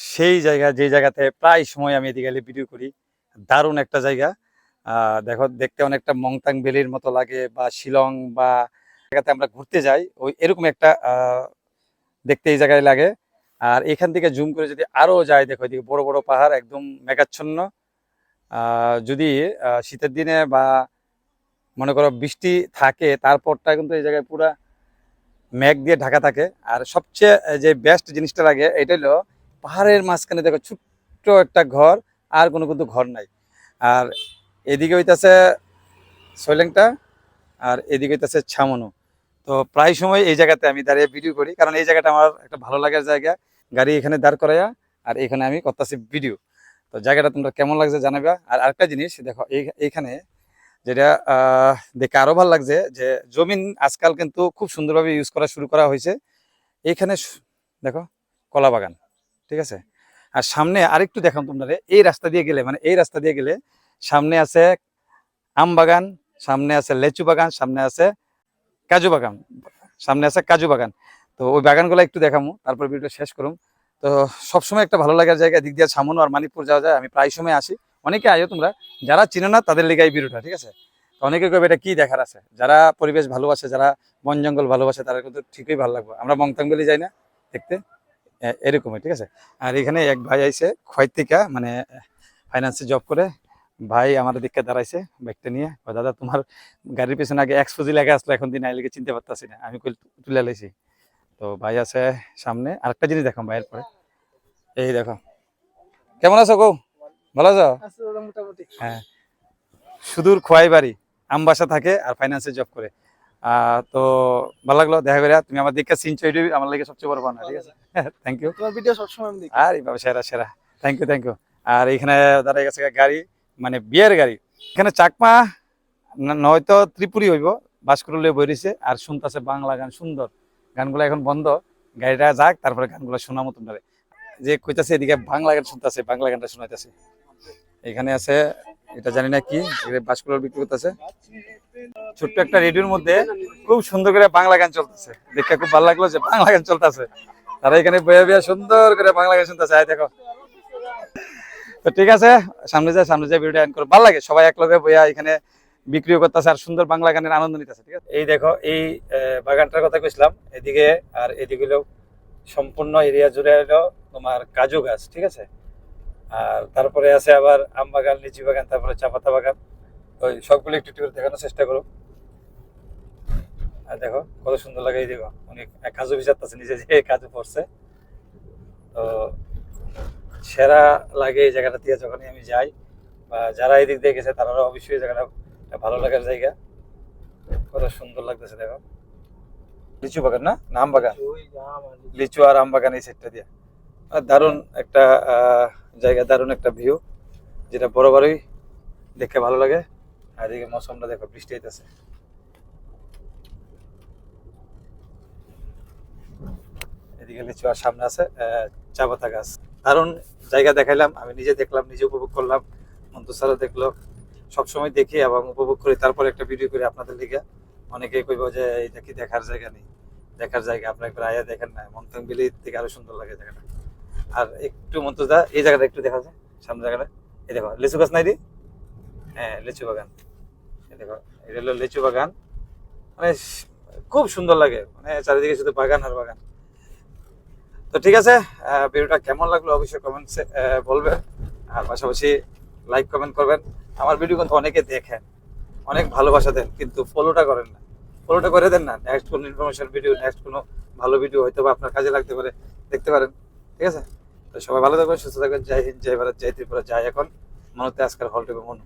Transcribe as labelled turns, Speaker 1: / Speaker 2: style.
Speaker 1: সেই জায়গা, যে জায়গাতে প্রায় সময় আমি এদিকে ভিডিও করি। দারুণ একটা জায়গা। দেখো, দেখতে অনেকটা মংতাং বেলির মতো লাগে বা শিলং বা জায়গাতে আমরা ঘুরতে যাই, ওই এরকম একটা দেখতে এই জায়গায় লাগে। আর এখান থেকে জুম করে যদি আরও যায় দেখো, এদিকে বড় বড় পাহাড়, একদম মেঘাচ্ছন্ন। যদি শীতের দিনে বা মনে করো বৃষ্টি থাকে, তারপরটা কিন্তু এই জায়গায় পুরা মেঘ দিয়ে ঢাকা থাকে। আর সবচেয়ে যে বেস্ট জিনিসটা লাগে, এটা হলো পাহাড়ের মাঝখানে দেখো ছোট্ট একটা ঘর, আর কোনো কিন্তু ঘর নাই। আর এদিকে হইতাছে সৈলেংটা আর এদিকে হইতাছে ছামনু। তো প্রায় সময় এই জায়গাতে আমি দাঁড়িয়ে ভিডিও করি, কারণ এই জায়গাটা আমার একটা ভালো লাগার জায়গা। গাড়ি এখানে দাঁড় করাইয়া, আর এখানে আমি করতেছি ভিডিও তো জায়গাটা তোমরা কেমন লাগছে জানাবা আর আরেকটা জিনিস, দেখো, এই- এইখানে যেটা দেখে আরও ভালো লাগছে যে জমিন আজকাল কিন্তু খুব সুন্দরভাবে ইউজ করা শুরু করা হয়েছে। এইখানে দেখো, কলা বাগান। ঠিক আছে? আর সামনে আরেকটু দেখাম তোমরা এই রাস্তা দিয়ে গেলে মানে এই রাস্তা দিয়ে গেলে সামনে আছে আম বাগান, সামনে আছে লেচু বাগান, সামনে আছে কাজু বাগান, সামনে আছে কাজু বাগান। তো ওই বাগানগুলো একটু দেখামো, তারপর ভিডিও শেষ করুম। তো সবসময় একটা ভালো লাগার জায়গা, দিক দিয়ে সামনো আর মানিকপুর যাওয়া যায়, আমি প্রায় সময় আসি। অনেকে আয়ো তোমরা, যারা চিনো না তাদের লেগে এই ভিডিওটা, ঠিক আছে? তো অনেকে কবে এটা কি দেখার আছে? যারা পরিবেশ ভালোবাসে, যারা বন জঙ্গল ভালোবাসে তারা কিন্তু ঠিকই ভালো লাগবে। আমরা মংতাং বলে যাই না, দেখতে? এরকমই ঠিক আছে? আর এখানে এক ভাই আইসে খয়তিকা মানে ফাইন্যান্সে জব করে। ভাই আমাদের দিককে দাঁড়াইছে ব্যাগটা নিয়ে। দাদা তোমার গাড়ির পিছনে আগে এক্সপোজি লেগে আসলো এখন দিন আইলেকে চিনতে পারতাছি না। আমি কই তুলে লাইছি। তো ভাই আছে সামনে। আরেকটা জিনিস দেখাম ভাইয়ের পরে। এই দেখো। কেমন আছো গো? ভালো আছো?
Speaker 2: মোটামুটি।
Speaker 1: হ্যাঁ। সুদূর খোয়াই বাড়ি আমবাসা থাকে আর ফাইন্যান্সে জব করে। তো ভালো লাগল দেখা করে তুমি আমার দিককে চিনছো এটাই আমার লাগে সবচেয়ে বড় পাওনা ঠিক আছে? থ্যাংক ইউ
Speaker 2: তোমার ভিডিও সবসময় আমি দেখি।
Speaker 1: আর বাবা সেরা সেরা। থ্যাংক ইউ থ্যাংক ইউ আর এখানে দাঁড়ায় গেছে গাড়ি মানে বিয়ের গাড়ি। এখানে চাকমা নয়তো ত্রিপুরি হইব বাস করলে বই রয়েছে আর শুনতেছে বাংলা গান সুন্দর। গানগুলো এখন বন্ধ। গাড়িটা যাক তারপরে গানগুলো শোনা মতন যে কইতাছে এদিকে বাংলা গান শুনতেছে বাংলা গানটা শোনাইতেছে। এখানে আছে এটা জানি না কি বাসকুলার বিক্রি করতেছে। ছোট্ট একটা রেডিওর মধ্যে খুব সুন্দর করে বাংলা গান চলতেছে। দেখে খুব ভালো লাগল যে বাংলা গান চলতেছে। তারা এখানে বইয়া বইয়া সুন্দর করে বাংলা গান শুনতেছে। আয় দেখো। তো ঠিক আছে, সামনে যায় সামনে যায় ভিডিও এন্ড করো। ভালো লাগে, সবাই একলগে বইয়া এখানে বিক্রিও করতেছে আর সুন্দর বাংলা গানের আনন্দ নিতেছে, ঠিক আছে? এই দেখো, এই বাগানটার কথা কইছিলাম, এদিকে আর এদিকে সম্পূর্ণ এরিয়া জুড়ে হলো তোমার কাজু গাছ, ঠিক আছে? আর তারপরে আছে আবার আম বাগান লিচি বাগান তারপরে চা পাতা বাগান ওই সবগুলো একটু একটু করে দেখানোর চেষ্টা করো আর দেখো কত সুন্দর লাগে এই দেখো। অনেক কাজু ভিজাতেছে নিজে যে কাজু পড়ছে তো সেরা লাগে এই জায়গাটা দিয়ে যখনই আমি যাই বা যারা এই দিক দিয়ে গেছে তারা অবশ্যই জায়গাটা ভালো লাগার জায়গা। কত সুন্দর লাগতেছে দেখো। লিচু বাগান না? না আম বাগান লিচু। আর আম বাগান এই সাইডটা দিয়ে। আর দারুণ একটা আহ, জায়গা দারুণ একটা ভিউ যেটা বড় বড়ই দেখে ভালো লাগে। আর এদিকে মৌসুমটা দেখো বৃষ্টি হইতেছে। এদিকে লিচু আর সামনে আছে আহ, চা পাতা গাছ। দারুণ জায়গা দেখাইলাম আমি নিজে দেখলাম নিজে উপভোগ করলাম মন্তু স্যারও দেখল। সবসময় দেখি এবং উপভোগ করি তারপর একটা ভিডিও করি আপনাদের লিগে। অনেকে কইব যে এটা কি দেখার জায়গা নেই? দেখার জায়গা আপনার একবার আয়া দেখেন না মন্তং বিলি থেকে আরও সুন্দর লাগে জায়গাটা আর একটু মন্তদা এই জায়গাটা একটু দেখা যায়, সামনে জায়গাটা। এই দেখো, লিচু গাছ নাই রে? হ্যাঁ লিচু বাগান। এই দেখো, এটা হলো লিচু বাগান। মানে খুব সুন্দর লাগে। মানে চারিদিকে শুধু বাগান আর বাগান। তো ঠিক আছে ভিডিওটা কেমন লাগল অবশ্যই কমেন্টসে বলবেন। আর পাশাপাশি লাইক কমেন্ট করবেন। আমার ভিডিও কিন্তু অনেকে দেখেন, অনেক ভালোবাসা দেন, কিন্তু ফলোটা করেন না। ফলোটা করে দেন না। নেক্সট কোনো ইনফরমেশন ভিডিও নেক্সট কোনো ভালো ভিডিও হয়তো বা আপনার কাজে লাগতে পারে। দেখতে পারেন। ঠিক আছে? তো সবাই ভালো থাকবেন, সুস্থ থাকবেন, জয় হিন্দ, জয় ভারত, জয় ত্রিপুরা, জয় এখন। মনতে আজকের টিভি মন।